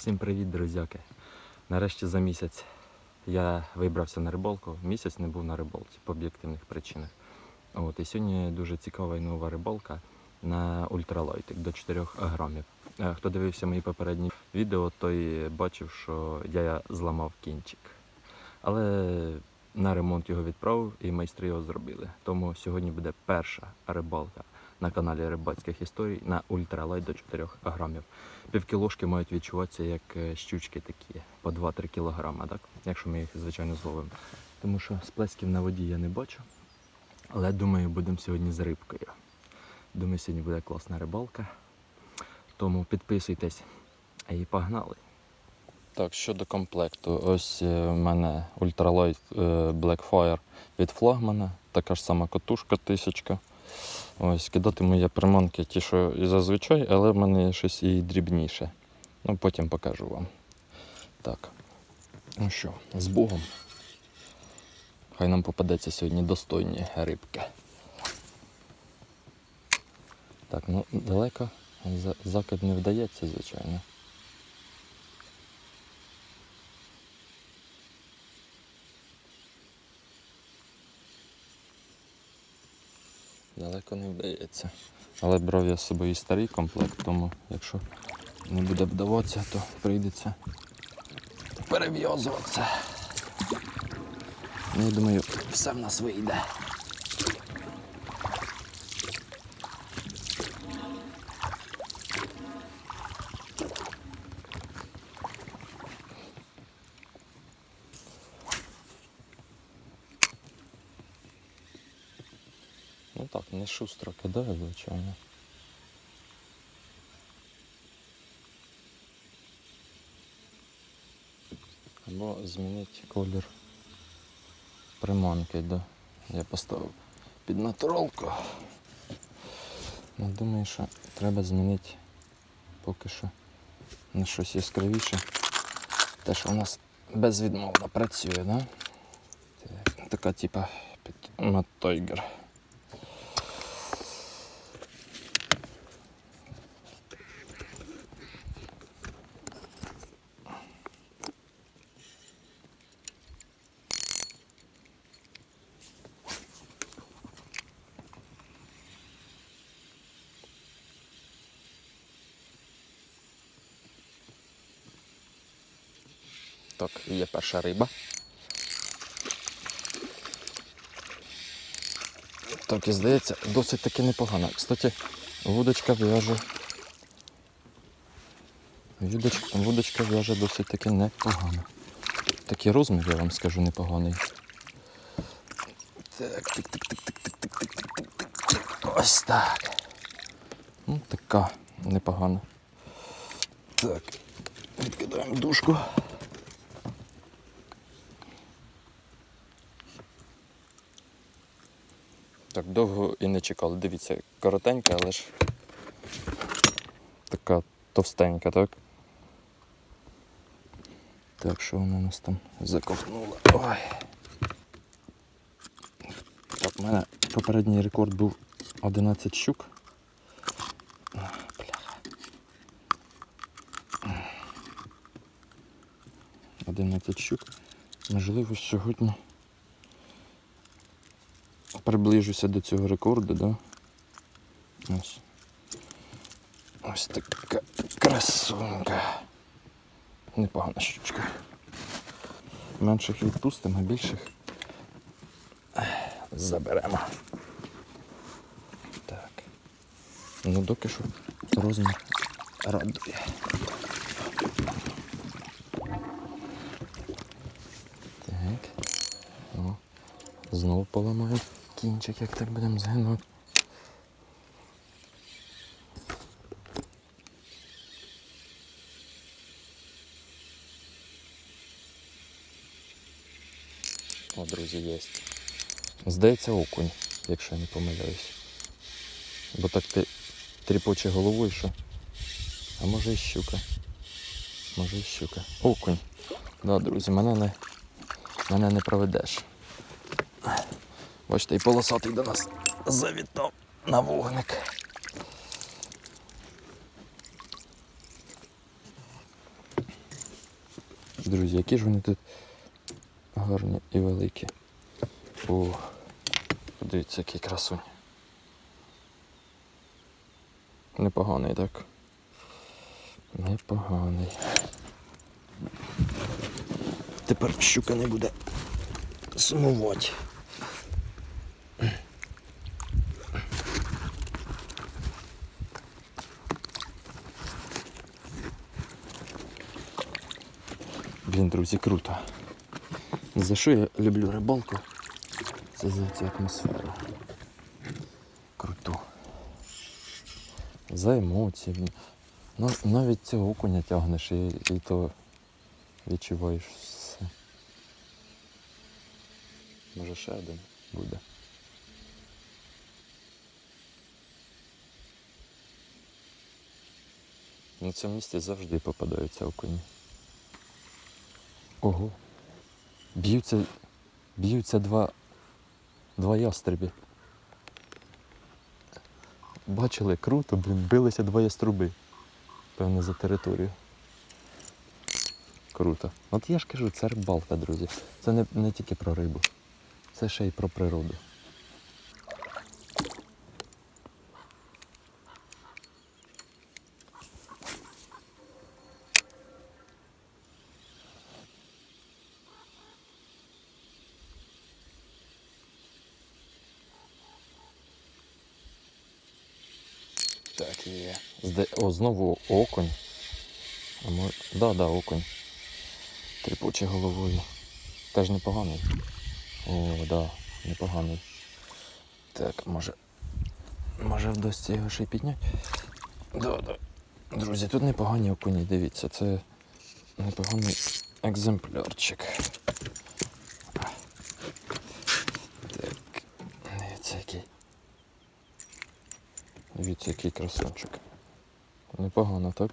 Всім привіт, друзяки. Нарешті за місяць я вибрався на рибалку. Місяць не був на рибалці по об'єктивних причинах. От, і сьогодні дуже цікава і нова рибалка на ультралайтик до 4 грамів. Е, Хто дивився мої попередні відео, той бачив, що я зламав кінчик. Але на ремонт його відправив і майстри його зробили. Тому сьогодні буде перша рибалка на каналі Рибацьких історій на ультралайт до 4 грамів. Півкілошки мають відчуватися як е, щучки такі, по 2-3 кілограма, так? якщо ми їх, звичайно, зловимо. Тому що сплесків на воді я не бачу. Але думаю, будемо сьогодні з рибкою. Думаю, сьогодні буде класна рибалка. Тому підписуйтесь і погнали. Так, щодо комплекту, ось е, в мене ультралайт Blackfire від флагмана, така ж сама катушка тисячка. Ось кидатиму я приманки ті, що і зазвичай, але в мене щось і дрібніше. Ну, потім покажу вам. Так. Ну що, з Богом. Хай нам попадеться сьогодні достойні рибки. Так, ну далеко закид не вдається, звичайно. Далеко не вдається. Але брав я з собою і старий комплект, тому якщо не буде вдаватися, то прийдеться перев'язуватися. Ну, я думаю, все в нас вийде. Ну так, не шустро кидаю, звичайно. Або змінити колір приманки, да. Я поставив під натуралку. Ну, думаю, що треба змінити поки що на щось яскравіше. Те, що у нас безвідмовно працює, да? Така типа під Маттойгер. Так, є перша риба. Так, і здається, досить таки непогана. Кстати, вудочка в'яже. Вудочка, в'яже досить таки непогано. Такий розмір, я вам скажу, непоганий. Так, тик тик тик тик тик тик тик тик тик тик Ось так. Ну, така непогана. Так, відкидаємо дужку. Довго і не чекали. Дивіться, коротенька, але ж така товстенька, так? Так, що вона нас там заковтнула? Ой. Так, у мене попередній рекорд був 11 щук. Бляха. 11 щук. Можливо, сьогодні приближуся до цього рекорду, да? Ось. Ось така красунка. Непогана щучка. Менших відпустимо, більших заберемо. Так. Ну доки що розмір радує. Так. О. Знову поламаю кінчик, як так будемо згинати. О, друзі, є. Здається, окунь, якщо я не помиляюсь. Бо так ти тріпоче головою, що. А може і щука. Може і щука. Окунь. Да, друзі, мене не, мене не проведеш. Бачите, і полосатий до нас завітав на вогник. Друзі, які ж вони тут гарні і великі. О, подивіться, який красунь. Непоганий, так? Непоганий. Тепер щука не буде сумувати. Блін, друзі, круто. За що я люблю рибалку? Це за цю атмосферу. Круту. За емоції. Ну, навіть цього окуня тягнеш і, і то відчуваєш все. Може ще один буде. На цьому місці завжди попадаються окуні. Ого. Б'ються, б'ються два, два ястреби. Бачили, круто, блін, билися два яструби. Певно, за територію. Круто. От я ж кажу, це рибалка, друзі. Це не, не тільки про рибу. Це ще й про природу. Так, є. Зде... О, знову окунь. А мо... Да, да, окунь. Тріпоче головою. Теж непоганий. О, да, непоганий. Так, може. Може вдасться його ще й підняти? Да, да. Друзі, тут непогані окуні, дивіться, це непоганий екземплярчик. Так. Дивіться, який. Дивіться, який красунчик. Непогано, так?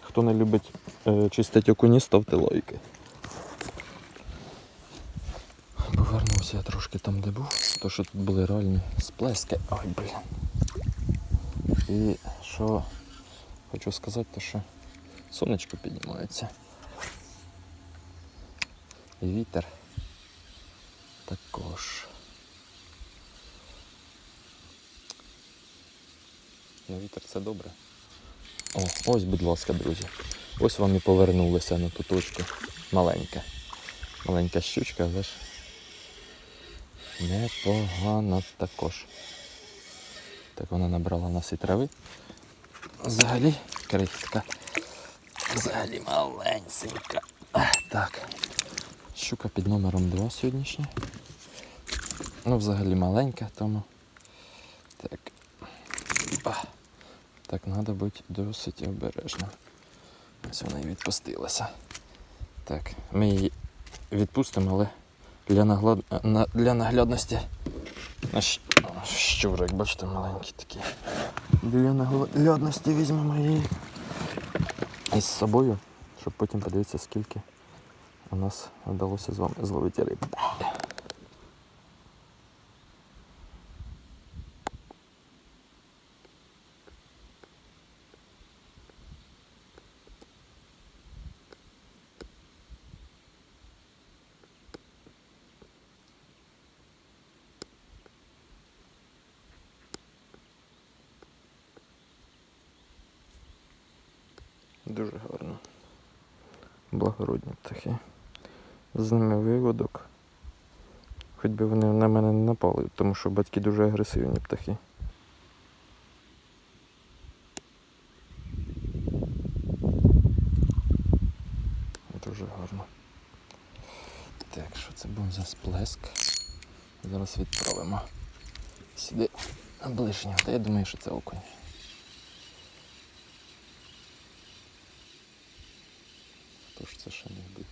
Хто не любить е, чистити окуні, ставте лайки. Повернувся я трошки там, де був, то що тут були реальні сплески. Ой, блін. І що хочу сказати, то що сонечко піднімається. Вітер також. Ну, вітер це добре. О, ось, будь ласка, друзі. Ось вам і повернулися на ту точку. Маленька. Маленька щучка, але ж непогано також. Так вона набрала нас і трави. Взагалі крихітка. Взагалі маленька. Так. Щука під номером 2 сьогоднішня. Ну, взагалі маленька, тому. Так. А. Так, треба бути досить обережним. Ось вона і відпустилася. Так, ми її відпустимо, але для, наглад... на... для наглядності наш щурик, бачите, маленький такий. Для наглядності візьмемо її із собою, щоб потім подивитися, скільки у нас вдалося з вами зловити рибу. Дуже гарно. Благородні птахи. З ними виводок. Хоч би вони на мене не напали, тому що батьки дуже агресивні птахи. Дуже гарно. Так, що це був за сплеск? Зараз відправимо сюди ближнього. Та я думаю, що це окунь. Хто ж це ще міг бути?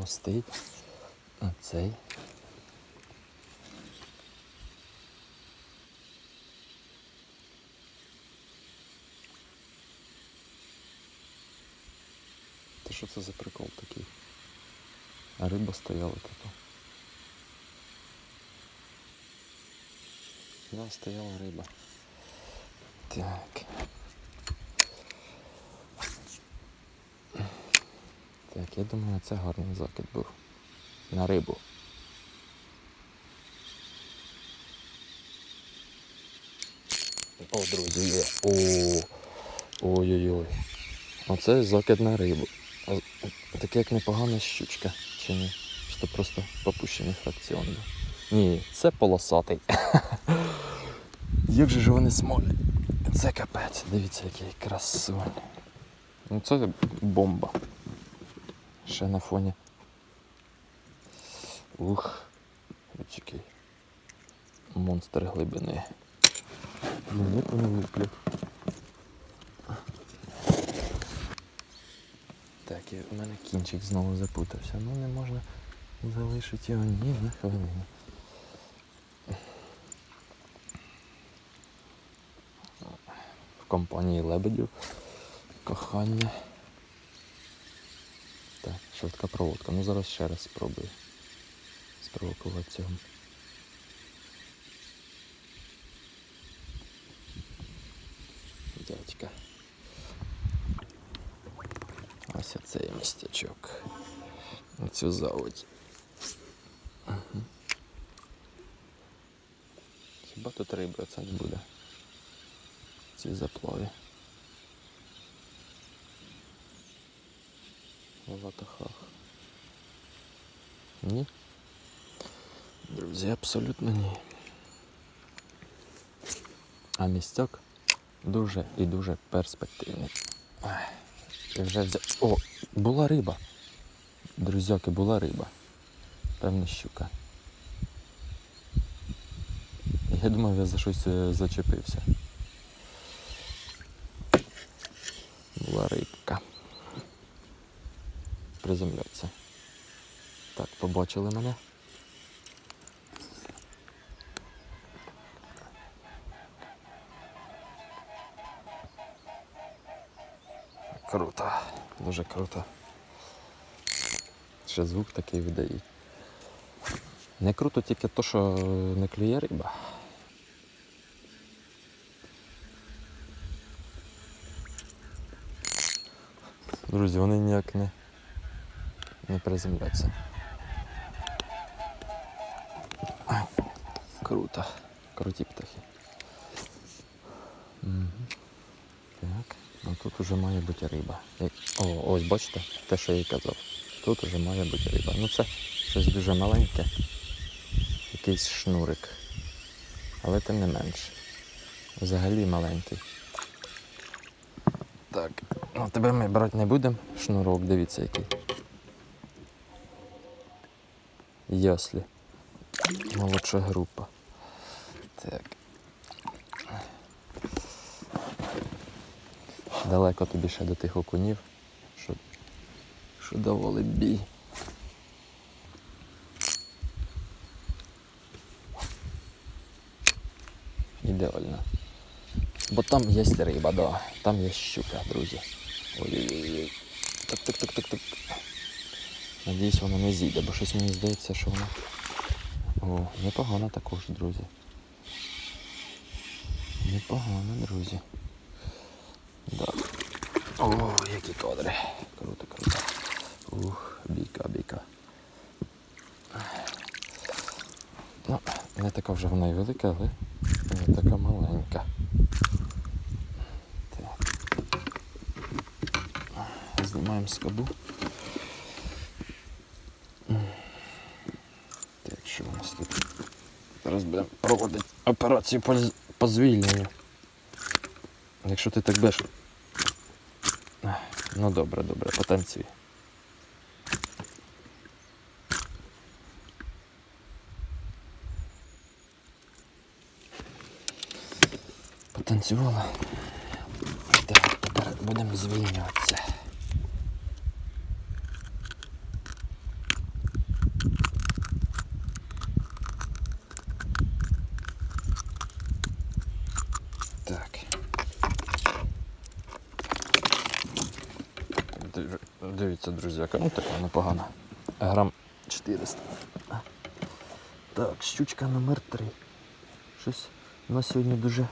холостий. А цей. Та що це за прикол такий? А риба стояла типу. Да, стояла риба. Так. Так, я думаю, це гарний закид був. На рибу. О, друзі, є. Ой-ой-ой. Оце закид на рибу. Таке як непогана щучка, чи ні? Чи то просто попущений фракціон? Ні, це полосатий. Як же ж вони смолять? Це капець, дивіться, який красунь. Ну це бомба. Ще на фоні. Ух, ось який монстр глибини. Як вони. Так, і у мене кінчик знову запутався. Ну не можна залишити його ні на хвилину. В компанії лебедів. Кохання. Так, швидка проводка. Ну зараз ще раз спробую. Спровокувати цього. Дядька. Ось оцей містячок. На цю заводь. Угу. Хіба тут риби це не буде? В цій заплаві. Латахах. Ні? Друзі, абсолютно ні. А місток дуже і дуже перспективний. Вже взяв. О, була риба. Друзяки, була риба. Певно, щука. Я думав, я за щось е, зачепився. Була рибка. Приземляться. Так, побачили мене. Круто, дуже круто. Ще звук такий видають. Не круто тільки то, що не клює риба. Друзі, вони ніяк не, не приземляться. Круто. Круті птахи. Так, ну тут уже має бути риба. О, ось бачите, те, що я і казав. Тут уже має бути риба. Ну це щось дуже маленьке. Якийсь шнурик. Але тим не менше. Взагалі маленький. Так, ну тебе ми брати не будемо. Шнурок, дивіться який. Яслі. Молодша група. Так. Далеко тобі ще до тих окунів, що, що давали бій. Ідеально. Бо там є риба, да. Там є щука, друзі. Ой-ой-ой. Так, так, так, так, так. Надіюсь, вона не зійде, бо щось мені здається, що вона. О, непогано також, друзі. Непогано, друзі. Да. О, які кадри. Круто, круто. Ух, бійка, бійка. Ну, не така вже вона і велика, але не така маленька. Знімаємо скобу. Так, що у нас тут? Зараз будемо проводити операцію по, по звільненню. Якщо ти так. Ах, Ну добре, добре, потанцюй. Потанцювала. Так, тепер будемо звільнюватися. Дивіться, друзі, яка ну така непогана. Грам 400. Так, щучка номер 3. Щось на сьогодні дуже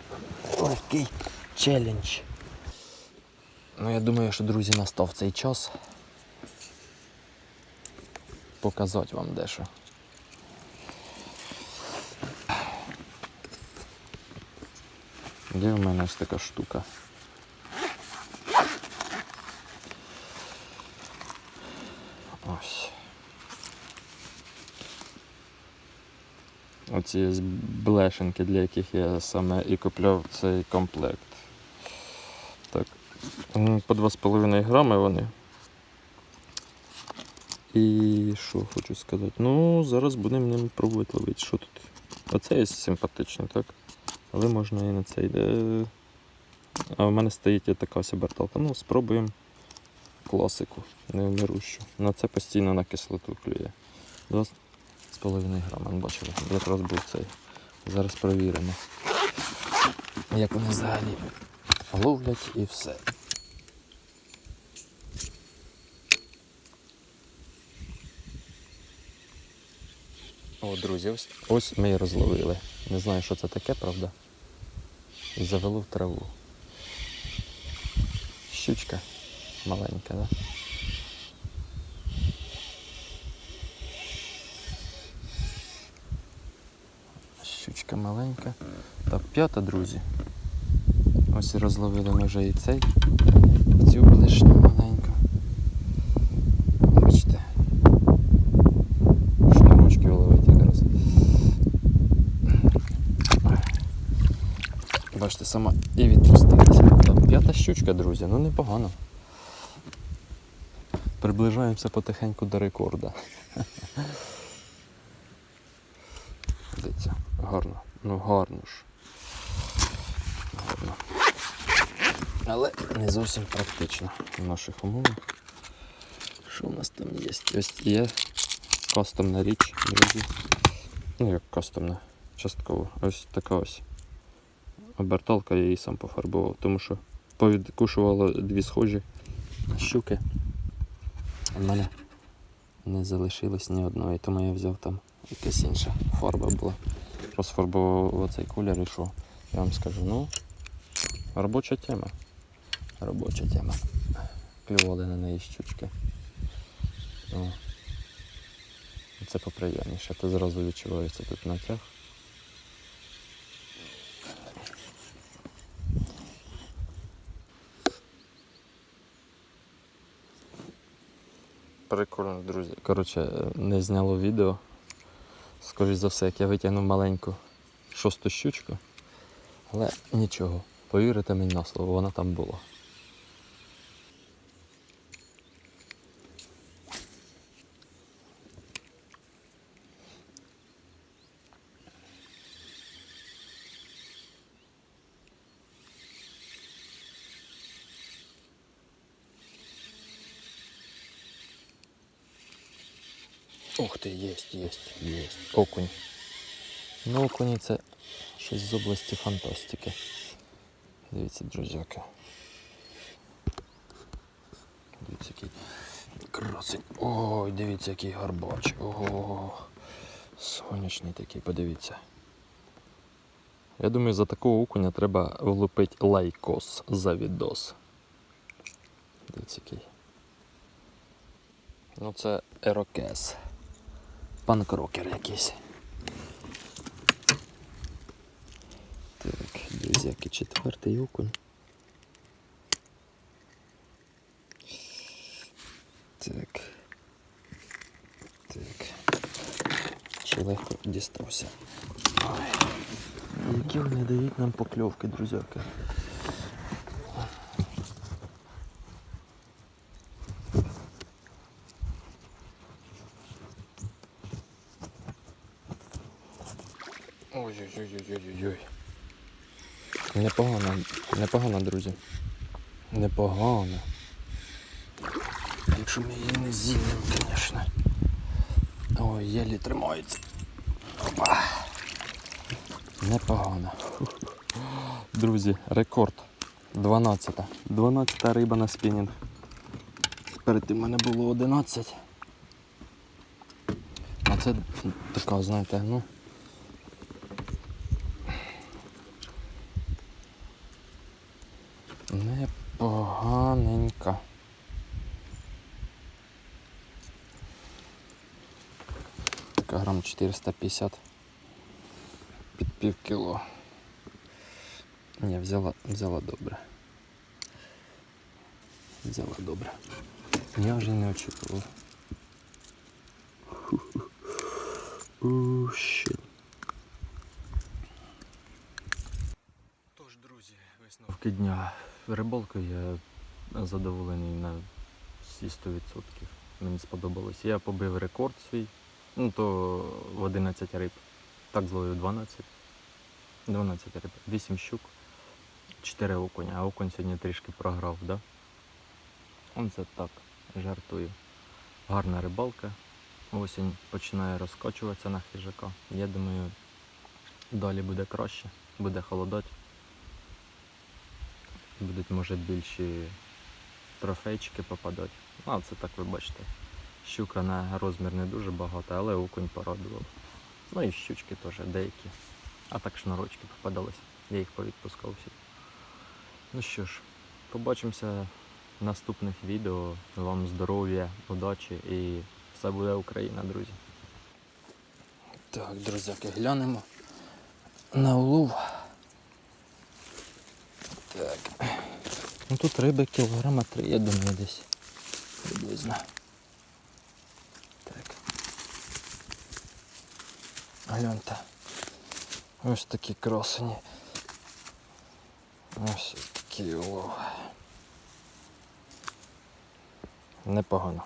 легкий челендж. Ну, я думаю, що, друзі, настав цей час показати вам дещо. Де в мене ось така штука? Ось. Оці є блешенки, для яких я саме і купляв цей комплект. Так. По 2,5 грами вони. І що хочу сказати? Ну, зараз будемо ним пробувати ловити. Що тут? Оце є симпатичний, так? Але можна і на цей. А в мене стоїть така ось оберталка. Ну, спробуємо класику, невмирущу. На це постійно на кислоту клює. Два з половиною грама, бачили, якраз був цей. Зараз провіримо, як вони взагалі ловлять і все. О, друзі, ось, ось ми і розловили. Не знаю, що це таке, правда. Завело в траву. Щучка маленька, да? Щучка маленька. Так, п'ята, друзі. Ось розловили ми вже і цей. Цю блишню маленьку. Бачите. Шнурочки ловить якраз. Бачите, сама і відпустилася. Так, п'ята щучка, друзі, ну непогано. Приближаємося потихеньку до рекорда. Дивіться, гарно. Ж. Гарно. Але не зовсім практично в наших умовах. Що у нас там є? Ось є кастомна річ, друзі. Ну як кастомна, частково. Ось така ось. Оберталка я її сам пофарбував, тому що повідкушувало дві схожі щуки. У мене не залишилось ні одної, тому я взяв там якась інша фарба була. Розфарбував оцей колір і що. Я вам скажу, ну, робоча тема. Робоча тема. Клювали на неї щучки. О. Це поприємніше, то зразу відчувається тут натяг. Прикольно, друзі. Коротше, не зняло відео. Скоріше за все, як я витягнув маленьку шосту щучку. Але нічого, повірите мені на слово, вона там була. Ух ти, єсть, єсть, єсть. Окунь. Ну, окуні це щось з області фантастики. Дивіться, друзяки. Дивіться, який красень. Ой, дивіться, який гарбач. Ого. Сонячний такий, подивіться. Я думаю, за такого окуня треба влупити лайкос за відос. Дивіться, який. Ну це ерокес. Панкрокер якийсь. Так, друзяки, четвертий окунь. Так. Так. Чи легко дістався. Які вони дають нам покльовки, друзяки. Ой-ой-ой-ой-ой-ой. Непогано, непогано, друзі. Непогано. Якщо ми її не зімнемо, звісно. Ой, єлі тримається. Опа. Непогано. Друзі, рекорд. 12. 12 риба на спінінг. Перед тим мене було 11. А це така, знаєте, ну. Непоганенька. Така грам 450 під пів кіло. Ні, взяла, взяла добре. Взяла добре. Я вже не очікував. У, ще. Тож, друзі, висновки дня. Рибалкою я задоволений на всі 100%. Мені сподобалось. Я побив рекорд свій. Ну то в 11 риб. Так зловив 12. 12 риб. 8 щук, 4 окуня. А окунь сьогодні трішки програв, да? Он це так, жартую. Гарна рибалка. Осінь починає розкочуватися на хижака. Я думаю, далі буде краще, буде холодати. Будуть, може, більші трофейчики попадати. А, це так ви бачите. Щука на розмір не дуже багато, але окунь порадував. Ну і щучки теж деякі. А так шнурочки попадались. Я їх повідпускав всі. Ну що ж, побачимося в наступних відео. Вам здоров'я, удачі і все буде Україна, друзі. Так, друзяки, глянемо на улов. Так. Ну тут риби кілограма три, я думаю, десь приблизно. Гляньте. Ось такі красені. Ось такі улови. Непогано.